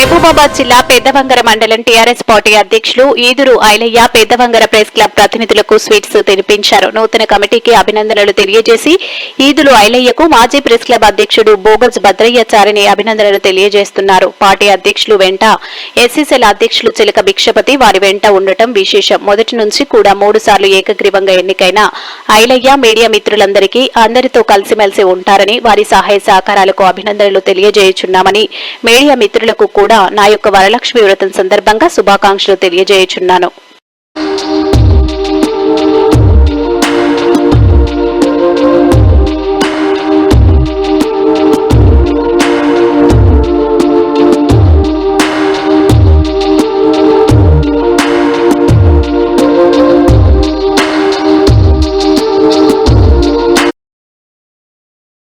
మహబూబాబాద్ జిల్లా పెద్దవంగర మండలం TRS party అధ్యక్షులు ఈదురు ఐలయ్య పెద్దవంగర ప్రెస్ క్లబ్ ప్రతినిధులకు స్వీట్స్ తినిపించారు. నూతన కమిటీకి అభినందనలు తెలియజేసి ఈదులు ఐలయ్యకు మాజీ ప్రెస్ క్లబ్ అధ్యక్షుడు బోగజ్ భద్రయ్యాచారిని అభినందనలు తెలియజేస్తున్నారు. పార్టీ అధ్యక్షులు వెంట ఎస్సీసీల అధ్యక్షులు చిలక భిక్షపతి వారి వెంట ఉండటం విశేషం. మొదటి నుంచి కూడా మూడు సార్లు ఏకగ్రీవంగా ఎన్నికైన ఐలయ్య మీడియా మిత్రులందరికీ అందరితో కలిసిమెలిసి ఉంటారని వారి సహాయ సహకారాలకు అభినందనలు తెలియజేయుచున్నామని మీడియా మిత్రులకు కూడా కూడా నా యొక్క వరలక్ష్మి వ్రతం సందర్భంగా శుభాకాంక్షలు తెలియజేయుచున్నాను.